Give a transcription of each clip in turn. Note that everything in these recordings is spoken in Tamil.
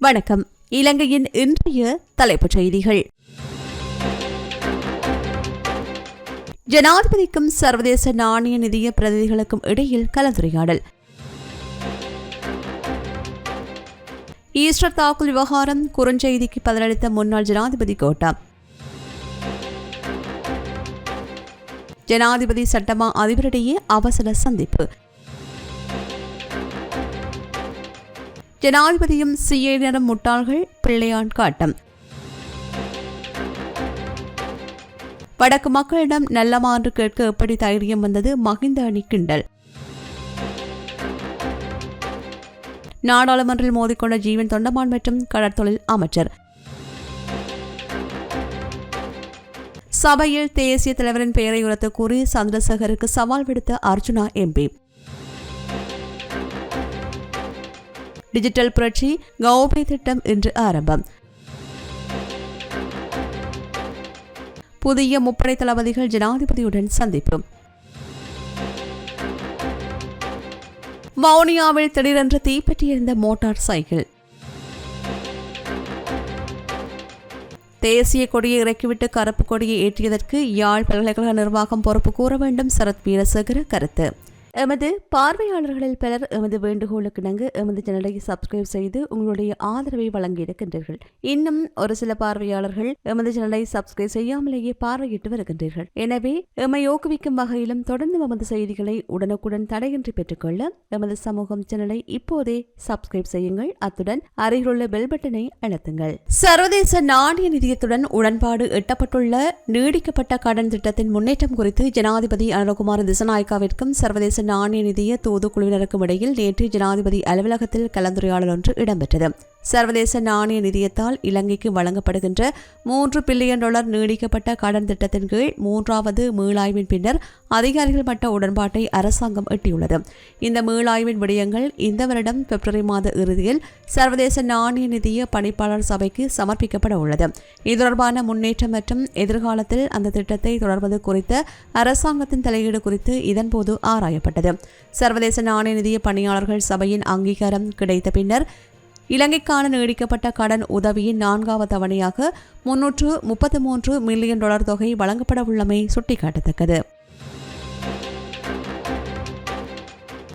வணக்கம். இலங்கையின் இன்றைய தலைப்புச் செய்திகள். ஜனாதிபதிக்கும் சர்வதேச நாணய நிதிய பிரதிநிதிகளுக்கும் இடையில் கலந்துரையாடல். ஈஸ்டர் தாக்குதல் விவகாரம் குறுஞ்செய்திக்கு பதிலளித்த முன்னாள் ஜனாதிபதி கோட்டா. ஜனாதிபதி சட்டமா அதிபரிடையே அவசர சந்திப்பு. ஜனாதிபதியும் சிஐடியிடம் முட்டாள்கள் பிள்ளையான் காட்டம். வடக்கு மக்களிடம் நல்லமாறு கேட்க எப்படி தைரியம் வந்தது மகிந்த அணி கிண்டல். நாடாளுமன்றில் மோதிக்கொண்ட ஜீவன் தொண்டமான் மற்றும் கடற்தொழில் அமைச்சர். சபையில் தேசிய தலைவரின் பெயரை உரத்து கூறி சந்திரசேகருக்கு சவால் விடுத்த அர்ஜுனா எம்பி. டிஜிட்டல் புரட்சி கௌபை திட்டம் இன்று ஆரம்பம். புதிய முப்படை தளபதிகள் ஜனாதிபதியுடன் சந்திப்பு. வவுனியாவில் திடீரென்று தீப்பற்றியிருந்த மோட்டார் சைக்கிள். தேசிய கொடியை இறக்கிவிட்டு கருப்பு கொடியை ஏற்றியதற்கு யாழ் பல்கலைக்கழக நிர்வாகம் பொறுப்பு கூற வேண்டும் சரத் வீரசேகர கருத்து. எமது பார்வையாளர்களில் பலர் எமது வேண்டுகோளுக்கு இணங்க எமது சேனலை சப்ஸ்கிரைப் செய்து உங்களுடைய ஆதரவை வழங்கியிருக்கின்றீர்கள். இன்னும் ஒரு சில பார்வையாளர்கள் எமது சேனலை சப்ஸ்கிரைப் செய்யாமலேயே பார்வையிட்டு வருகின்றீர்கள். எனவே எம்மை ஊக்குவிக்கும் வகையிலும் தொடர்ந்து எமது செய்திகளை உடனுக்குடன் தடையின்றி பெற்றுக்கொள்ள எமது சமூகம் சேனலை இப்போதே சப்ஸ்கிரைப் செய்யுங்கள். அத்துடன் அருகிலுள்ள பெல் பட்டனை அழுத்துங்கள். சர்வதேச நாணய நிதியத்துடன் உடன்பாடு எட்டப்பட்டுள்ள நீடிக்கப்பட்ட கடன் திட்டத்தின் முன்னேற்றம் குறித்து ஜனாதிபதி அனுரகுமார் திசநாயக்காவிற்கும் சர்வதேச நாணய நிதிய தூதுக்குழுவினருக்கும் இடையில் நேற்று ஜனாதிபதி அலுவலகத்தில் கலந்துரையாடல் ஒன்று இடம்பெற்றது. சர்வதேச நாணய நிதியத்தால் இலங்கைக்கு வழங்கப்படுகின்ற மூன்று பில்லியன் டாலர் நீடிக்கப்பட்ட கடன் திட்டத்தின் கீழ் மூன்றாவது மீளாய்வின் பின்னர் அதிகாரிகள் மட்ட உடன்பாட்டை அரசாங்கம் எட்டியுள்ளது. இந்த மீளாய்வின் விடயங்கள் இந்த வருடம் பிப்ரவரி மாத இறுதியில் சர்வதேச நாணய நிதிய பணிப்பாளர் சபைக்கு சமர்ப்பிக்கப்பட உள்ளது. இது தொடர்பான முன்னேற்றம் மற்றும் எதிர்காலத்தில் அந்த திட்டத்தை தொடர்வது குறித்த அரசாங்கத்தின் தலையீடு குறித்து இதன்போது ஆராயப்பட்டது. சர்வதேச நாணய நிதிய பணியாளர்கள் சபையின் அங்கீகாரம் கிடைத்த பின்னர் இலங்கைக்கான நீடிக்கப்பட்ட கடன் உதவியின் நான்காவது தவணையாக முன்னூற்று முப்பத்தி மூன்று மில்லியன் டாலர் தொகை வழங்கப்பட உள்ளமை சுட்டிக்காட்டத்தக்கது.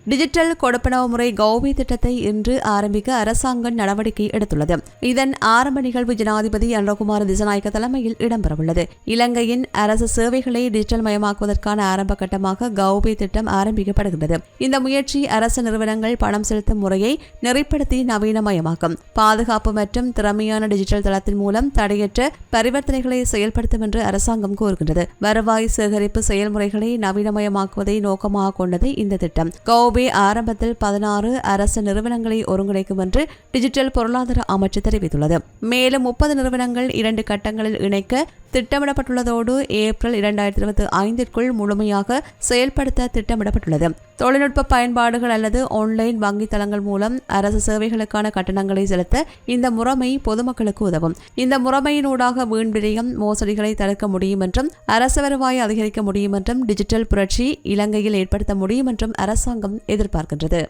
டிஜிட்டல் கொடுப்பனவு முறை கௌபி திட்டத்தை இன்று ஆரம்பிக்க அரசாங்கம் நடவடிக்கை எடுத்துள்ளது. இதன் ஆரம்ப நிகழ்வு ஜனாதிபதி அன்றகுமார் திசநாயக்க தலைமையில் இடம்பெறவுள்ளது. இலங்கையின் அரசு சேவைகளை டிஜிட்டல் மயமாக்குவதற்கான ஆரம்ப கட்டமாக கௌபி திட்டம் ஆரம்பிக்கப்படுகிறது இந்த முயற்சி அரசு நிறுவனங்கள் பணம் செலுத்தும் முறையை நெறிப்படுத்தி நவீனமயமாக்கும். பாதுகாப்பு மற்றும் திறமையான டிஜிட்டல் தளத்தின் மூலம் தடையற்ற பரிவர்த்தனைகளை செயல்படுத்தும் என்று அரசாங்கம் கூறுகின்றது. வருவாய் சேகரிப்பு செயல்முறைகளை நவீனமயமாக்குவதை நோக்கமாக கொண்டது இந்த திட்டம். கௌ கோபே ஆரம்பத்தில் பதினாறு அரசு நிறுவனங்களை ஒருங்கிணைக்கும் என்று டிஜிட்டல் பொருளாதார அமைச்சு தெரிவித்துள்ளது. மேலும் முப்பது நிறுவனங்கள் இரண்டு கட்டங்களில் இணைக்க திட்டமிடப்பட்டுள்ளதோடு ஏப்ரல் இரண்டாயிரத்தி இருபத்தி ஐந்திற்குள் முழுமையாக செயல்படுத்த திட்டமிடப்பட்டுள்ளது. தொழில்நுட்ப பயன்பாடுகள் அல்லது ஆன்லைன் வங்கி தளங்கள் மூலம் அரசு சேவைகளுக்கான கட்டணங்களை செலுத்த இந்த முறைமை பொதுமக்களுக்கு உதவும். இந்த முறைமையினூடாக வீண் விரயம் மோசடிகளை தடுக்க முடியும் என்றும் அரசு வருவாயை அதிகரிக்க முடியும் என்றும் டிஜிட்டல் புரட்சி இலங்கையில் ஏற்படுத்த முடியும் என்றும் அரசாங்கம் எதிர்பார்க்கின்றது.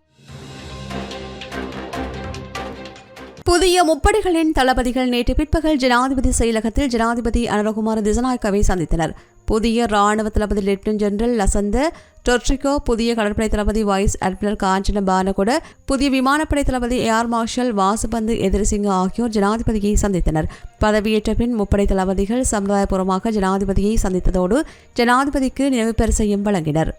புதிய முப்படைகளின் தளபதிகள் நேற்று பிற்பகல் ஜனாதிபதி செயலகத்தில் ஜனாதிபதி அனுரகுமார் திசநாயக்காவை சந்தித்தனர். புதிய ராணுவ தளபதி லெப்டினன்ட் ஜெனரல் லசந்த டொர்ட்ரிகோ புதிய கடற்படை தளபதி வைஸ் அட்மிரல் காஞ்சன பானகொட புதிய விமானப்படை தளபதி ஏர் மார்ஷல் வாசுபந்து எதிர்சிங்க ஆகியோர் ஜனாதிபதியை சந்தித்தனர். பதவியேற்ற பின் முப்படை தளபதிகள் சமுதாயபூர்வமாக ஜனாதிபதியை சந்தித்ததோடு ஜனாதிபதிக்கு நினைவு பரிசையும் வழங்கினர்.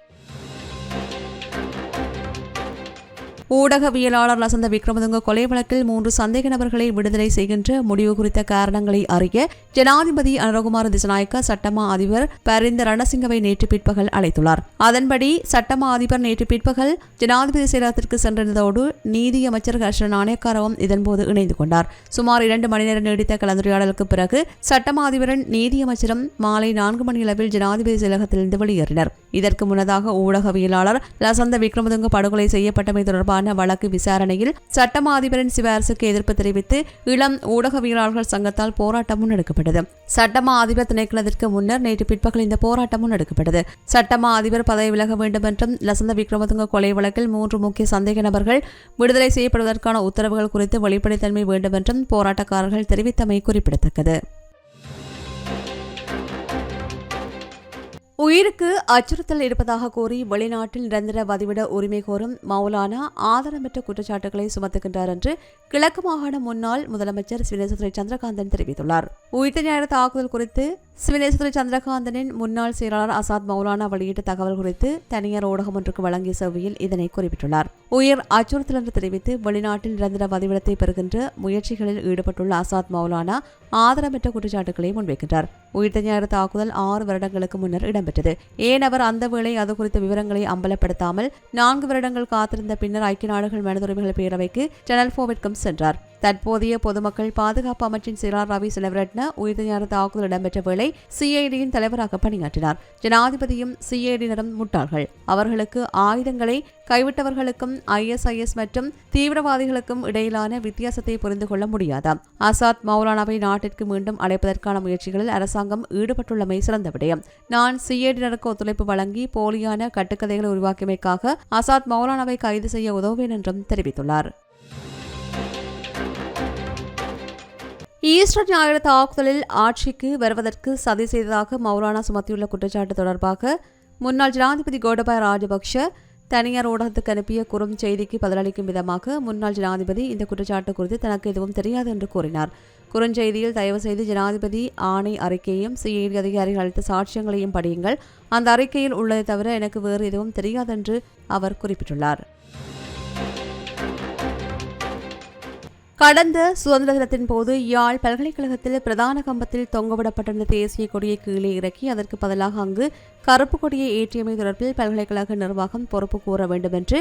ஊடகவியலாளர் லசந்த விக்ரமதுங்க கொலை வழக்கில் மூன்று சந்தேக நபர்களை விடுதலை செய்கின்ற முடிவு குறித்த காரணங்களை அறிய ஜனாதிபதி அனுரகுமார திசநாயக்க சட்டமா அதிபர் பரிந்த ரணசிங்கவை நேற்று பிற்பகல் அழைத்துள்ளார். அதன்படி சட்டமா அதிபர் நேற்று பிற்பகல் ஜனாதிபதி செயலகத்திற்கு சென்றிருந்ததோடு நீதி அமைச்சர் ஹர்ஷ நாணயக்காரவும் இதன்போது இணைந்து கொண்டார். சுமார் இரண்டு மணி நேரம் நீடித்த கலந்துரையாடலுக்கு பிறகு சட்டமா அதிபரின் நீதியமைச்சரும் மாலை நான்கு மணி அளவில் ஜனாதிபதி செயலகத்திலிருந்து வெளியேறினர். இதற்கு முன்னதாக ஊடகவியலாளர் லசந்த விக்ரமதுங்க படுகொலை செய்யப்பட்டமை தொடர்பான தொடர்பான வழக்கு விசாரணையில் சட்டமா அதிபரின் எதிர்ப்பு தெரிவித்து இளம் ஊடகவியலாளர்கள் சங்கத்தால் போராட்டம் முன்னெடுக்கப்பட்டது. சட்டமா அதிபர் திணைக்களத்திற்கு முன்னர் நேற்று பிற்பகல் இந்த போராட்டம் முன்னெடுக்கப்பட்டது. சட்டமா அதிபர் பதவி விலக வேண்டும் என்றும் லசந்த விக்ரமதுங்க கொலை வழக்கில் மூன்று முக்கிய சந்தேக நபர்கள் விடுதலை செய்யப்படுவதற்கான உத்தரவுகள் குறித்து வெளிப்படைத்தன்மை வேண்டும் என்றும் போராட்டக்காரர்கள் தெரிவித்தமை குறிப்பிடத்தக்கது. உயிருக்கு அச்சுறுத்தல் இருப்பதாக கூறி வெளிநாட்டில் நிரந்தர வதிவிட உரிமை கோரும் மௌலானா ஆதாரமற்ற குற்றச்சாட்டுகளை சுமத்துகின்றார் என்று கிழக்கு மாகாண முன்னாள் முதலமைச்சர் சிவனேசதுரை சந்திரகாந்தன் தெரிவித்துள்ளார். உயிர்த்த ஞாயிறு தாக்குதல் குறித்து சிவனேசதுரை சந்திரகாந்தனின் முன்னாள் செயலாளர் அசாத் மௌலானா வெளியிட்ட தகவல் குறித்து தனியார் ஊடகம் ஒன்றுக்கு வழங்கிய செவ்வியில் இதனை குறிப்பிட்டுள்ளார். உயிர் அச்சுறுத்தல் என்று தெரிவித்து வெளிநாட்டில் நிரந்தர வதிவிடத்தை பெறுகின்ற முயற்சிகளில் ஈடுபட்டுள்ள அசாத் மௌலானா ஆதாரமற்ற குற்றச்சாட்டுகளை முன்வைக்கின்றார். உயிர்த்த ஞாயிறு தாக்குதல் ஆறு வருடங்களுக்கு முன்னர் இடம் இடம்பெற்றது ஏன் அவர் அந்த வேளை அது குறித்த விவரங்களை அம்பலப்படுத்தாமல் நான்கு வருடங்கள் காத்திருந்த பின்னர் ஐக்கிய நாடுகள் மனித உரிமைகள் பேரவைக்கு சேனல் போவிற்கும் சென்றார். தற்போதைய பொதுமக்கள் பாதுகாப்பு அமைச்சின் சிறார் ரவி செலவரட்ன உயிர்த்த தாக்குதல் இடம்பெற்ற வேளை சிஐடியின் தலைவராக பணியாற்றினார். ஜனாதிபதியும் சிஐடியினரும் முட்டாள்கள். அவர்களுக்கு ஆயுதங்களை கைவிட்டவர்களுக்கும் ஐஎஸ்ஐஎஸ் மற்றும் தீவிரவாதிகளுக்கும் இடையிலான வித்தியாசத்தை புரிந்து கொள்ள முடியாதாம் ஆசாத் மௌலானாவை நாட்டிற்கு மீண்டும் அழைப்பதற்கான முயற்சிகளில் அரசாங்கம் ஈடுபட்டுள்ளமை சிறந்த விடயம். நான் சிஐடியினருக்கு ஒத்துழைப்பு வழங்கி போலியான கட்டுக்கதைகளை உருவாக்கியமைக்காக ஆசாத் மௌலானாவை கைது செய்ய உதவுவேன் என்றும் தெரிவித்துள்ளார். ஈஸ்டர் ஞாயிறு தாக்குதலில் ஆட்சிக்கு வருவதற்கு சதி செய்ததாக மௌலானா சுமத்தியுள்ள குற்றச்சாட்டு தொடர்பாக முன்னாள் ஜனாதிபதி கோடபாய ராஜபக்ஷ தனியார் ஊடகத்துக்கு அனுப்பிய குறும் செய்திக்கு பதிலளிக்கும் விதமாக முன்னாள் ஜனாதிபதி இந்த குற்றச்சாட்டு குறித்து தனக்கு எதுவும் தெரியாது என்று கூறினார். குறுஞ்செய்தியில் தயவு செய்து ஜனாதிபதி ஆணை அறிக்கையையும் சிஐடி அதிகாரிகள் அளித்த சாட்சியங்களையும் படியுங்கள். அந்த அறிக்கையில் உள்ளதை தவிர எனக்கு வேறு எதுவும் தெரியாதென்று அவர் குறிப்பிட்டுள்ளார். கடந்த சுதந்திர தினத்தின் போது யாழ் பல்கலைக்கழகத்தில் பிரதான கம்பத்தில் தொங்கவிடப்பட்டிருந்த தேசிய கொடியை கீழே இறக்கி அதற்கு பதிலாக அங்கு கருப்பு கொடியை ஏற்றியமை தொடர்பில் பல்கலைக்கழக நிர்வாகம் பொறுப்பு கூற வேண்டும் என்று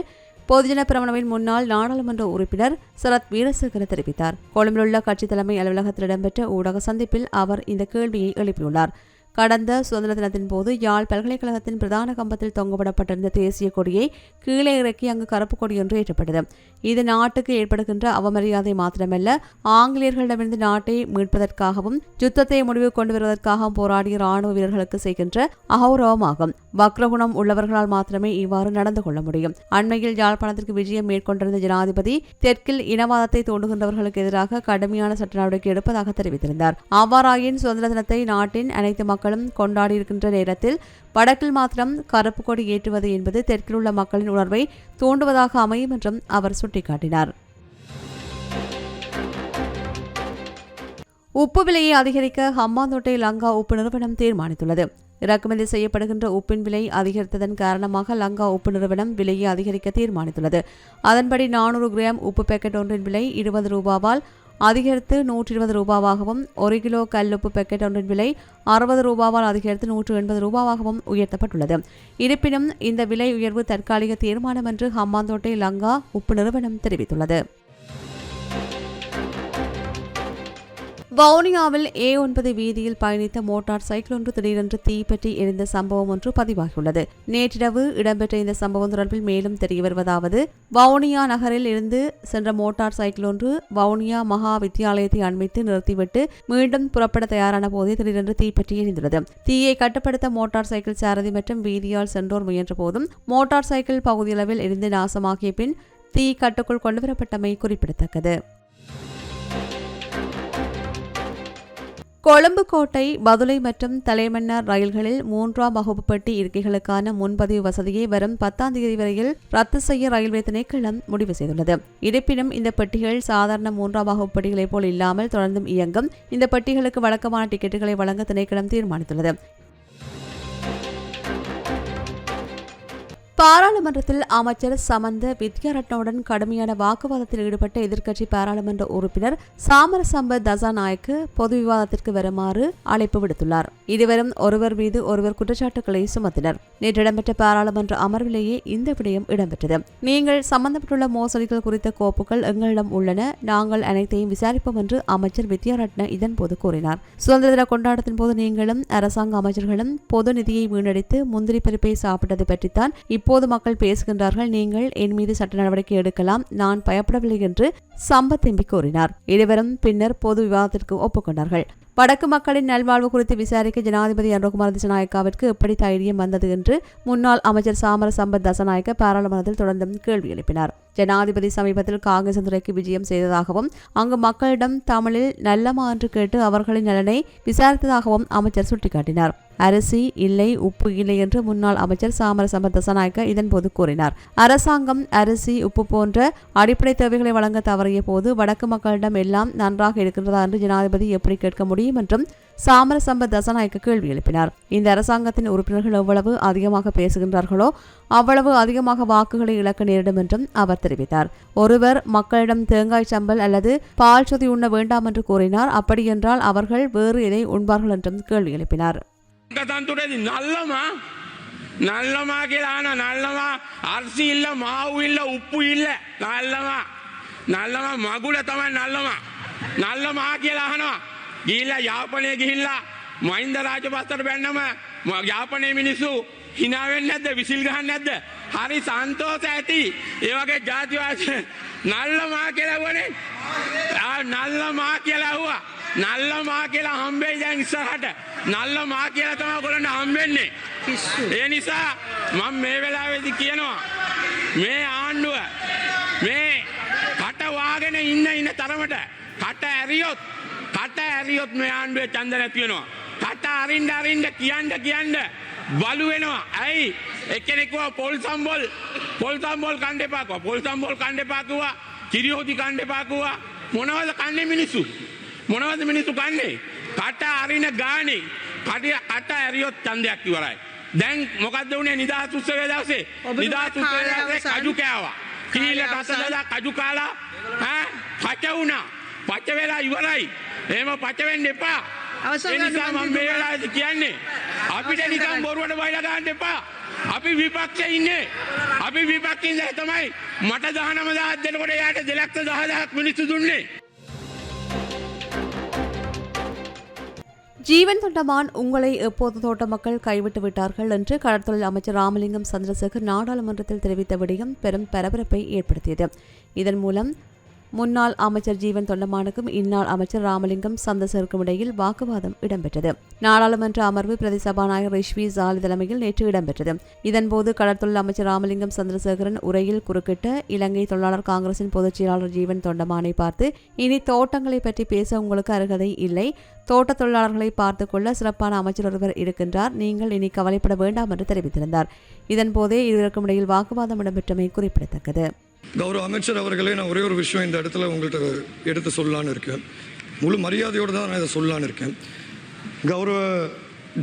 பொதுஜன பிரமணவின் முன்னாள் நாடாளுமன்ற உறுப்பினர் சரத் வீரசேகர தெரிவித்தார். கொழும்பிலுள்ள கட்சி தலைமை அலுவலகத்தில் இடம்பெற்ற ஊடக சந்திப்பில் அவர் இந்த கேள்வியை எழுப்பியுள்ளார். கடந்த சுதந்திர தினத்தின் போது யாழ் பல்கலைக்கழகத்தின் பிரதான கம்பத்தில் தொங்கப்படப்பட்டிருந்த தேசிய கொடியை கீழே இறக்கி அங்கு கருப்பு கொடி ஒன்று ஏற்றப்பட்டது. இது நாட்டுக்கு ஏற்படுகின்ற அவமரியாதை மாத்திரமல்ல ஆங்கிலேயர்களிடமிருந்து நாட்டை மீட்பதற்காகவும் யுத்தத்தை முடிவு கொண்டு வருவதற்காகவும் போராடிய ராணுவ வீரர்களுக்கு செய்கின்ற அகௌரவமாகும். வக்ரகுணம் உள்ளவர்களால் மாத்திரமே இவ்வாறு நடந்து கொள்ள முடியும். அண்மையில் யாழ்ப்பாணத்திற்கு விஜயம் மேற்கொண்டிருந்த ஜனாதிபதி தெற்கில் இனவாதத்தை தோண்டுகின்றவர்களுக்கு எதிராக கடுமையான சட்ட நடவடிக்கை எடுப்பதாக தெரிவித்திருந்தார். அவ்வாறாயின் சுதந்திர தினத்தை நாட்டின் அனைத்து மக்கள் மக்களும் கொண்டாடியிருக்கின்ற நேரத்தில் வடக்கில் மாத்திரம் கருப்பு கொடி ஏற்றுவது என்பது தெற்கில் உள்ள மக்களின் உணர்வை தூண்டுவதாக அமையும் என்றும் அவர் சுட்டிக்காட்டினார். உப்பு விலையை அதிகரிக்க ஹம்மாந்தோட்டை லங்கா உப்பு நிறுவனம் தீர்மானித்துள்ளது. இறக்குமதி செய்யப்படுகின்ற உப்பின் விலை அதிகரித்ததன் காரணமாக லங்கா உப்பு நிறுவனம் விலையை அதிகரிக்க தீர்மானித்துள்ளது. அதன்படி நானூறு கிராம் உப்பு பேக்கெட் ஒன்றின் விலை இருபது ரூபாவால் அதிகரித்து நூற்றி இருபது ரூபாவாகவும் ஒரு கிலோ கல்லுப்பு பேக்கெட் ஒன்றின் விலை அறுபது ரூபாவால் அதிகரித்து நூற்று எண்பது ரூபாவாகவும் உயர்த்தப்பட்டுள்ளது. இருப்பினும் இந்த விலை உயர்வு தற்காலிக தீர்மானம் என்று ஹம்மாந்தோட்டை லங்கா உப்பு நிறுவனம் தெரிவித்துள்ளது. வவுனியாவில் ஏ ஒன்பது வீதியில் பயணித்த மோட்டார் சைக்கிள் ஒன்று திடீரென்று தீப்பற்றி எரிந்த சம்பவம் ஒன்று பதிவாகியுள்ளது. நேற்றிரவு இடம்பெற்ற இந்த சம்பவம் தொடர்பில் மேலும் தெரிய வருவதாவது வவுனியா நகரில் இருந்து சென்ற மோட்டார் சைக்கிள் ஒன்று வவுனியா மகா வித்தியாலயத்தை அண்மித்து நிறுத்திவிட்டு மீண்டும் புறப்பட தயாரான போதே திடீரென்று தீப்பற்றி எரிந்துள்ளது. தீயை கட்டுப்படுத்த மோட்டார் சைக்கிள் சாரதி மற்றும் வீதியால் சென்றோர் முயன்ற போதும் மோட்டார் சைக்கிள் பகுதியளவில் எரிந்து நாசமாகிய பின் தீ கட்டுக்குள் கொண்டுவரப்பட்டமை குறிப்பிடத்தக்கது. கொழும்பு கோட்டை பதுளை மற்றும் தலைமன்னார் ரயில்களில் மூன்றாம் வகுப்பு பெட்டி இருக்கைகளுக்கான முன்பதிவு வசதியை வரும் பத்தாம் தேதி வரையில் ரத்து செய்ய ரயில்வே திணைக்களம் முடிவு செய்துள்ளது. இருப்பினும் இந்த பெட்டிகள் சாதாரண மூன்றாம் வகுப்பு பெட்டிகளைப் போல் இல்லாமல் தொடர்ந்தும் இயங்கும். இந்த பெட்டிகளுக்கு வழக்கமான டிக்கெட்டுகளை வழங்க திணைக்களம் தீர்மானித்துள்ளது. பாராளுமன்றத்தில் அமைச்சர் சமந்த வித்யாரட்னவுடன் கடுமையான வாக்குவாதத்தில் ஈடுபட்ட எதிர்க்கட்சி பாராளுமன்ற உறுப்பினர் சாமரசம்ப தசாநாயக்கு பொது விவாதத்திற்கு வருமாறு அழைப்பு விடுத்துள்ளார். இருவரும் ஒருவர் மீது ஒருவர் குற்றச்சாட்டுகளை சுமத்தினர். நேற்று இடம்பெற்ற பாராளுமன்ற அமர்விலேயே இந்த விடயம் இடம்பெற்றது. நீங்கள் சம்பந்தப்பட்டுள்ள மோசடிகள் குறித்த கோப்புகள் எங்களிடம் உள்ளன. நாங்கள் அனைத்தையும் விசாரிப்போம் என்று அமைச்சர் வித்யாரட்ன இதன்போது கூறினார். சுதந்திர தின கொண்டாட்டத்தின் போது நீங்களும் அரசாங்க அமைச்சர்களும் பொது நிதியை வீணடித்து முந்திரி பருப்பை சாப்பிட்டது பற்றித்தான் இப்போது மக்கள் பேசுகின்றார்கள் நீங்கள் என் மீது சட்ட நடவடிக்கை எடுக்கலாம் நான் பயப்படவில்லை என்று சம்பத் எம்பி கூறினார். இருவரும் பின்னர் பொது விவாதத்திற்கு ஒப்புக்கொண்டார்கள். வடக்கு மக்களின் நல்வாழ்வு குறித்து விசாரிக்க ஜனாதிபதி அனுகுமார் திசநாயக்காவிற்கு எப்படி தைரியம் வந்தது என்று முன்னாள் அமைச்சர் சாமர சம்பத் தசநாயக்க பாராளுமன்றத்தில் தொடர்ந்தும் கேள்வி எழுப்பினார். ஜனாதிபதி சமீபத்தில் காங்கிரஸ் துறைக்கு விஜயம் செய்ததாகவும் அங்கு மக்களிடம் தமிழில் நல்லமா என்று கேட்டு அவர்களின் நலனை விசாரித்ததாகவும் அமைச்சர் சுட்டிக்காட்டினார். அரிசி இல்லை உப்பு இல்லை என்று முன்னாள் அமைச்சர் சாமரசம்ப தசநாயக்க இதன்போது கூறினார். அரசாங்கம் அரிசி உப்பு போன்ற அடிப்படை தேவைகளை வழங்க தவறிய போது வடக்கு மக்களிடம் எல்லாம் நன்றாக இருக்கின்றதா என்று ஜனாதிபதி எப்படி கேட்க முடியும் என்றும் சாமரசம்ப தசநாயக்க கேள்வி எழுப்பினார். இந்த அரசாங்கத்தின் உறுப்பினர்கள் எவ்வளவு அதிகமாக பேசுகின்றார்களோ அவ்வளவு அதிகமாக வாக்குகளை இழக்க நேரிடும் என்றும் அவர் தெரிவித்தார். ஒருவர் மக்களிடம் தேங்காய் சம்பல் அல்லது பால் சொதி உண்ண வேண்டாம் என்று கூறினார். அப்படியென்றால் அவர்கள் வேறு எதை உண்பார்கள் என்றும் கேள்வி எழுப்பினார். நல்லமா? நல்லமா கேடானா நல்லமா அரிசி இல்ல மாவு இல்ல உப்பு இல்ல நல்லமா நல்லமா மகுல தவன் நல்லமா நல்லமா கேளானா ගිහිල්ලා යාපනය ගිහිල්ලා මහින්ද රාජපක්ෂට බැන්නම යාපනයේ මිනිස්සු hina වෙන්නේ නැද්ද? විසිල් ගහන්නේ නැද්ද? හරි සන්තෝෂ ඇති. ඒ වගේ ජාතිවාසී නල්ලමා කියලා වනේ නල්ලමා කියලා ඇහුවා නල්ලමා කියලා හම්බෙයි දැන් ඉස්සරහට. නල්ලමා කියලා තමයි ඔයගොල්ලන්ට හම්බෙන්නේ. ඒ නිසා මම මේ වෙලාවේදී කියනවා. මේ ආණ්ඩුව මේ කට වාගෙන ඉන්න ඉන්න තරමට කට ඇරියොත් කට ඇරියොත් මේ ආණ්ඩුවේ ඡන්ද නැති වෙනවා. කට අරින්න අරින්න කියන්න කියන්න බලු වෙනවා. ඇයි? එක්කෙනෙක්ව පොල් සම්බොල්. පොල් සම්බොල් කිව්වා. පොල් සම්බොල් කන්න එපා කිව්වා. මොනවද කන්නේ මිනිස්සු? මොනවද මිනිස්සු කන්නේ? කට අරින ගානේ. කඩ කට ඇරියොත් ඡන්දයක් ඉවරයි. දැන් මොකද්ද උනේ නිදහස් උත්සවයේ දවසේ. නිදහස් උත්සවයේ. කජු කෑවා. කීල රස. දලා කජු කාලා ඈ පච වුණා. පච වෙලා ඉවරයි එහෙම පච වෙන්න එපා අවසන් ඒ නිසා ගන්න මම මේ මන්ත්‍රීතුමා. වෙලාවේදී කියන්නේ අපිට අවසන් නිකන් කරන්න. බොරුවට බයිලා ගන්න එපා අපි විපක්ෂේ ඉන්නේ අපි විපක්ෂේ ඉඳලා තමයි මට 19000 දෙනකොට එයාට 210000ක් මිනිස්සු දුන්නේ ஜீவன் தொண்டமான் உங்களை எப்போது தோட்ட மக்கள் கைவிட்டு விட்டார்கள் என்று கடற்தொழில் அமைச்சர் ராமலிங்கம் சந்திரசேகர் நாடாளுமன்றத்தில் தெரிவித்த விடயம் பெரும் பரபரப்பை ஏற்படுத்தியது இதன் மூலம் முன்னாள் அமைச்சர் ஜீவன் தொண்டமானுக்கும் இந்நாள் அமைச்சர் ராமலிங்கம் சந்தசருக்கும் இடையில் வாக்குவாதம் இடம்பெற்றது. நாடாளுமன்ற அமர்வு பிரதி சபாநாயகர் ரிஷ்வி ஜாலி தலைமையில் நேற்று இடம்பெற்றது. இதன்போது கடற்தொழில் அமைச்சர் ராமலிங்கம் சந்திரசேகரன் உரையில் குறுக்கிட்ட இலங்கை தொழிலாளர் காங்கிரசின் பொதுச் செயலாளர் ஜீவன் தொண்டமானை பார்த்து இனி தோட்டங்களை பற்றி பேச உங்களுக்கு அருகதை இல்லை. தோட்ட தொழிலாளர்களை பார்த்துக் கொள்ள சிறப்பான அமைச்சர் ஒருவர் இருக்கின்றார். நீங்கள் இனி கவலைப்பட வேண்டாம் என்று தெரிவித்திருந்தார். இதன்போதே இருவருக்கும் இடையில் வாக்குவாதம் இடம்பெற்றமை குறிப்பிடத்தக்கது. கௌரவ அமைச்சர் அவர்களே நான் ஒரே ஒரு விஷயம் இந்த இடத்துல உங்கள்கிட்ட எடுத்து சொல்லலான்னு இருக்கேன். முழு மரியாதையோடு தான் நான் இதை சொல்லலான்னு இருக்கேன். கௌரவ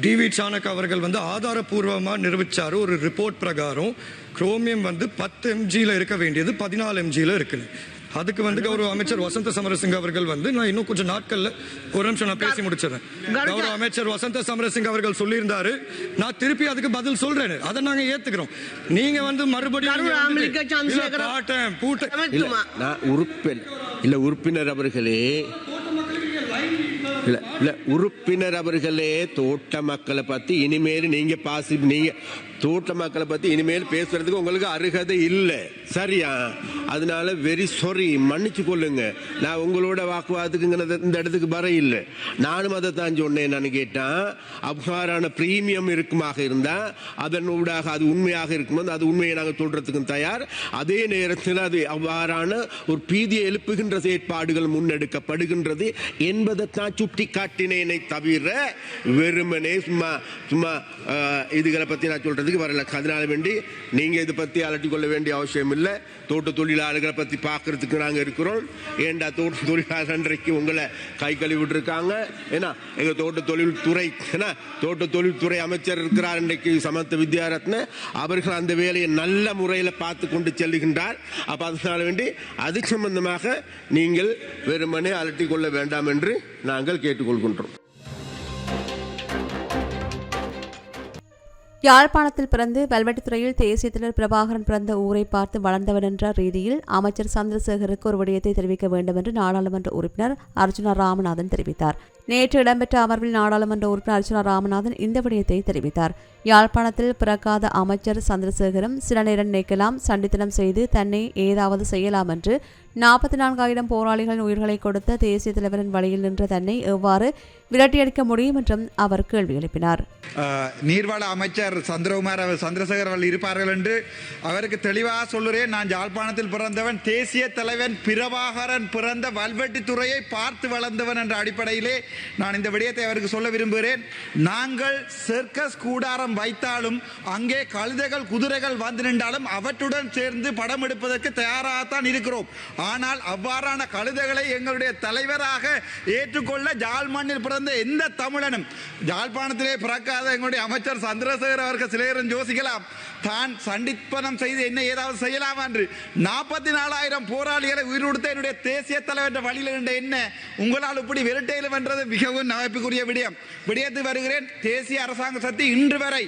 டிவி சாணக் அவர்கள் வந்து ஆதாரபூர்வமாக நிரூபித்தார் ஒரு ரிப்போர்ட் பிரகாரம் குரோமியம் வந்து பத்து எம்ஜியில் இருக்க வேண்டியது பதினாலு எம்ஜியில் இருக்குது. அதுக்கு வந்து கௌரவ அமைச்சர் வசந்த சமரசிங்க அவர்கள் வந்து நான் இன்னும் கொஞ்சம் நாட்கள்ல ஒரு நிமிஷம் நான் பேசி முடிச்சிடறேன். கௌரவ அமைச்சர் வசந்த சமரசிங்க அவர்கள் சொல்லியிருந்தாரு. நான் திருப்பி அதுக்கு பதில் சொல்றேன். அதை நாங்க ஏத்துக்கிறோம். நீங்க வந்து மறுபடியும் உறுப்பினர் இல்ல உறுப்பினர் அவர்களே. இல்ல இல்ல உறுப்பினர் அவர்களே தோட்ட மக்களை பத்தி இனிமேல் நீங்க பாசி நீங்க தோட்ட மக்களை பத்தி இனிமேல் பேசுறதுக்கு உங்களுக்கு அருகதை இல்லை. சரியா? அதனால வெரி சாரி மன்னிச்சு கொள்ளுங்க. நான் உங்களோட வாக்குவாதத்துக்குங்கிறத இந்த இடத்துக்கு வர இல்லை. நானும் அதை தான் சொன்னேன் நான் கேட்டேன் அவ்வாறான பிரீமியம் இருக்குமாக இருந்தா அதன் ஊடாக அது உண்மையாக இருக்கும்போது அது உண்மையை நாங்கள் சொல்றதுக்கும் தயார். அதே நேரத்தில் அது அவ்வாறான ஒரு பீதியை எழுப்புகின்ற செயற்பாடுகள் முன்னெடுக்கப்படுகின்றது என்பதைத்தான் சுட்டி காட்டினேனை தவிர வெறுமனே சும்மா சும்மா இதுகளை பத்தி நான் சொல்றதுக்கு வரல? அதனால வேண்டி நீங்க இதை பத்தி அலட்டிக் கொள்ள வேண்டிய அவசியம் இல்லை. தோட்ட தொழிலாளர்களை பத்தி பார்க்கறதுக்கு நாங்க இருக்கிறோம். ஏண்டா தோட்ட தொழிலாளர் அன்றைக்கு உங்களை கை கழுவிட்டு இருக்காங்க ஏன்னா எங்க தோட்ட தொழில்துறை ஏன்னா தோட்ட தொழில்துறை அமைச்சர் இருக்கிறார் இன்றைக்கு சமத்த வித்யாரத்ன. அவர்கள் அந்த வேலையை நல்ல முறையில் பார்த்து கொண்டு செல்லுகின்றார். அப்ப அதனால வேண்டி அது சம்பந்தமாக நீங்கள் வெறுமனே அலட்டிக் கொள்ள வேண்டாம் என்று நாங்கள் கேட்டுக்கொள்கின்றோம். யாழ்ப்பாணத்தில் பிறந்து வல்வெட்டித்துறையில் தேசியத்தினர் பிரபாகரன் பிறந்த ஊரை பார்த்து வளர்ந்தவன் என்ற ரீதியில் அமைச்சர் சந்திரசேகருக்கு ஒரு விடயத்தை தெரிவிக்க வேண்டும் என்று நாடாளுமன்ற உறுப்பினர் அர்ஜுனா ராமநாதன் தெரிவித்தார். நேற்று இடம்பெற்ற அமர்வில் நாடாளுமன்ற உறுப்பினர் அர்ஜுனா ராமநாதன் இந்த விடயத்தை தெரிவித்தார். யாழ்ப்பாணத்தில் பிறக்காத அமைச்சர் சந்திரசேகரம் சில நேரம் நினைக்கலாம் சண்டித்தனம் செய்து தன்னை ஏதாவது செய்யலாம் என்று நாற்பத்தி நான்காயிரம் போராளிகளின் உயிர்களை கொடுத்த தேசிய தலைவரின் வழியில் நின்ற தன்னை எவ்வாறு விரட்டியடிக்க முடியும் என்றும் அவர் கேள்வி எழுப்பினார். நீர்வள அமைச்சர் சந்திரகுமார் அவர் சந்திரசேகர் அவர்கள் இருப்பார்கள் என்று அவருக்கு தெளிவாக சொல்லுறேன். நான் யாழ்ப்பாணத்தில் பிறந்தவன் தேசிய தலைவன் பிரபாகரன் பிறந்த வல்வெட்டித்துறையை பார்த்து வளர்ந்தவன் என்ற அடிப்படையிலே நான் இந்த விடயத்தை அவருக்கு சொல்ல விரும்புகிறேன். நாங்கள் சர்க்கஸ் கூடாரம் வைத்தாலும் அங்கே கழுதைகள் குதிரைகள் வந்து நின்றாலும் அவற்றுடன் சேர்ந்து படம் எடுப்பதற்கு தயாராகத்தான் இருக்கிறோம். ஆனால் அவ்வாறான கழுதைகளை எங்களுடைய தலைவராக ஏற்றுக்கொள்ள ஜாழ் மண்ணில் பிறந்த எந்த தமிழனும் ஜாழ்ப்பாணத்திலே பிறக்காத எங்களுடைய அமைச்சர் சந்திரசேகர் அவர்கள் சிலேரும் யோசிக்கலாம் தான் சண்டிப்பனம் செய்து என்ன ஏதாவது செய்யலாம் என்று. நாற்பத்தி நாலாயிரம் போராளிகளை உயிரோடுத்த என்னுடைய தேசிய தலைவர் வழியில் இருந்த என்ன உங்களால் இப்படி விரட்டையில் வென்றது மிகவும் நகைப்புக்குரிய விடயம். விடயத்து வருகிறேன் தேசிய அரசாங்க சக்தி இன்று வரை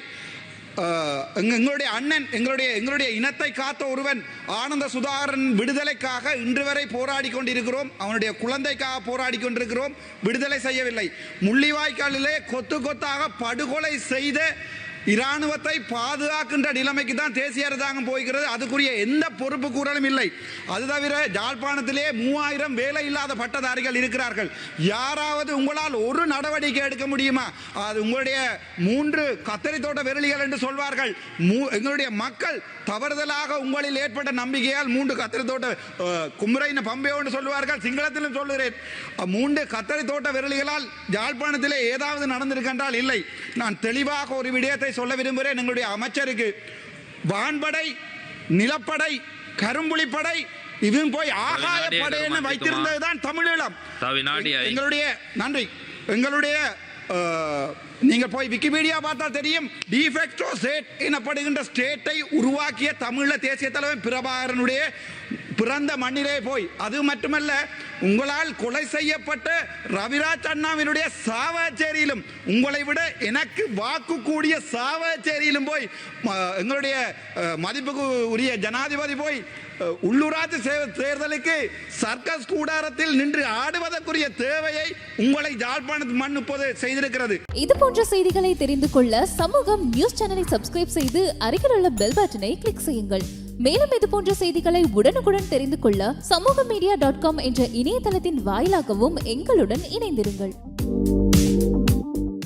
எங்களுடைய அண்ணன் எங்களுடைய எங்களுடைய இனத்தை காத்த ஒருவன் ஆனந்த சுதாகரன் விடுதலைக்காக இன்று வரை போராடி கொண்டிருக்கிறோம். அவனுடைய குழந்தைக்காக போராடி கொண்டிருக்கிறோம். விடுதலை செய்யவில்லை. முள்ளிவாய்க்காலிலே கொத்து கொத்தாக படுகொலை செய்த இராணுவத்தை பாதுகாக்கின்ற நிலைமைக்கு தான் தேசிய அரசாங்கம் போய்கிறது அதுக்குரிய எந்த பொறுப்பு கூறலும் இல்லை. அது தவிர ஜாழ்ப்பாணத்திலே மூவாயிரம் வேலை இல்லாத பட்டதாரிகள் இருக்கிறார்கள். யாராவது உங்களால் ஒரு நடவடிக்கை எடுக்க முடியுமா? அது உங்களுடைய மூன்று கத்தரி தோட்ட விரலிகள் என்று சொல்வார்கள். மூ- எங்களுடைய மக்கள் தவறுதலாக உங்களில் ஏற்பட்ட நம்பிக்கையால் மூன்று கத்தரி தோட்ட அஹ், பம்பையோ என்று சொல்வார்கள். சிங்களத்திலும் சொல்லுகிறேன். மூன்று கத்தரி தோட்ட விரலிகளால் யாழ்ப்பாணத்திலே ஏதாவது நடந்திருக்கின்றால் இல்லை. நான் தெளிவாக ஒரு விடயத்தை சொல்ல விரும்புகிறேன். எங்களுடைய அமைச்சருக்கு வான்படை நிலப்படை கரும்புலிப்படை இதுவும் போய் ஆகாய படைன்னு வைத்திருந்ததுதான் தமிழீழம். எங்களுடைய நன்றி. எங்களுடைய நீங்கள் போய் விக்கிபீடியா பார்த்தால் தெரியும். டிஃபெக்டோ ஸ்டேட் எனப்படுகின்ற ஸ்டேட்டை உருவாக்கிய தமிழ தேசிய தலைவர் பிரபாகரனுடைய பிறந்த மண்ணிலே போய். அது மட்டுமல்ல உங்களால் கொலை செய்யப்பட்ட ரவிராஜ் அண்ணாவினுடைய சாவச்சேரியிலும் உங்களை விட எனக்கு வாக்கு கூடிய சாவச்சேரியிலும் போய் எங்களுடைய மதிப்புக்கு உரிய ஜனாதிபதி போய் உள்ளூராட்சி சேவை தேர்தலுக்கு சர்க்கஸ் கூடாரத்தில் நின்று ஆடுவதற்குரிய தேவையை உங்களை ஜாழ்ப்பாணத்து மண் இப்போது செய்திருக்கிறது. இது போன்ற செய்திகளை தெரிந்து கொள்ள சமூகம் நியூஸ் சேனலை சப்ஸ்கிரைப் செய்து அருகில் உள்ள பெல் பட்டனை கிளிக் செய்யுங்கள். மேலும் இது போன்ற செய்திகளை உடனுக்குடன் தெரிந்து கொள்ள சமூக மீடியா டாட் காம் என்ற இணையதளத்தின் வாயிலாகவும் எங்களுடன் இணைந்திருங்கள்.